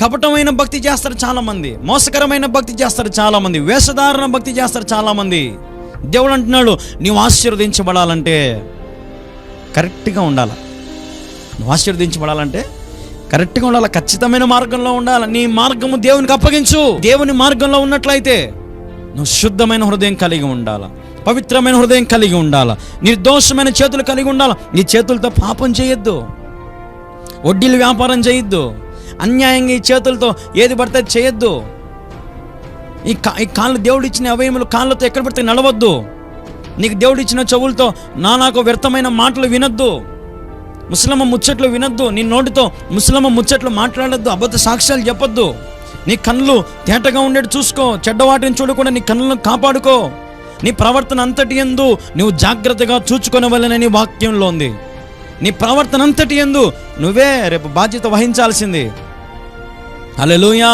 కపటమైన భక్తి చేస్తారు చాలామంది మోసకరమైన భక్తి చేస్తారు చాలామంది వేషధారణ భక్తి చేస్తారు చాలామంది. దేవుడు అంటున్నాడు నీవు ఆశీర్వదించబడాలంటే కరెక్ట్గా ఉండాలి? నువ్వు ఆశీర్వదించబడాలంటే కరెక్ట్గా ఉండాలి? ఖచ్చితమైన మార్గంలో ఉండాలి? నీ మార్గము దేవునికి అప్పగించు. దేవుని మార్గంలో ఉన్నట్లయితే నువ్వు శుద్ధమైన హృదయం కలిగి ఉండాలి? పవిత్రమైన హృదయం కలిగి ఉండాలి? నిర్దోషమైన చేతులు కలిగి ఉండాలి? నీ చేతులతో పాపం చేయొద్దు. వడ్డీలు వ్యాపారం చేయొద్దు. అన్యాయంగా ఈ చేతులతో ఏది పడితే చేయొద్దు. ఈ కా ఈ కాళ్ళు దేవుడు ఇచ్చిన అవయములు కాళ్ళతో ఎక్కడ పడితే నడవద్దు. నీకు దేవుడు ఇచ్చిన చెవులతో నా నాకు వ్యర్థమైన మాటలు వినొద్దు. ముసలమ్మ ముచ్చట్లు వినొద్దు. నీ నోటితో ముసలమ్మ ముచ్చట్లు మాట్లాడొద్దు. అబద్ధ సాక్ష్యాలు చెప్పొద్దు. నీ కళ్ళు తేటగా ఉండేట్టు చూసుకో. చెడ్డవాటిని చూడకుండా నీ కళ్ళను కాపాడుకో. నీ ప్రవర్తన అంతటి ఎందు నువ్వు జాగ్రత్తగా చూచుకొనవలనని వాక్యంలో ఉంది. నీ ప్రవర్తన అంతటి ఎందు నువ్వే రేపు బాధ్యత వహించాల్సింది. அலலூயா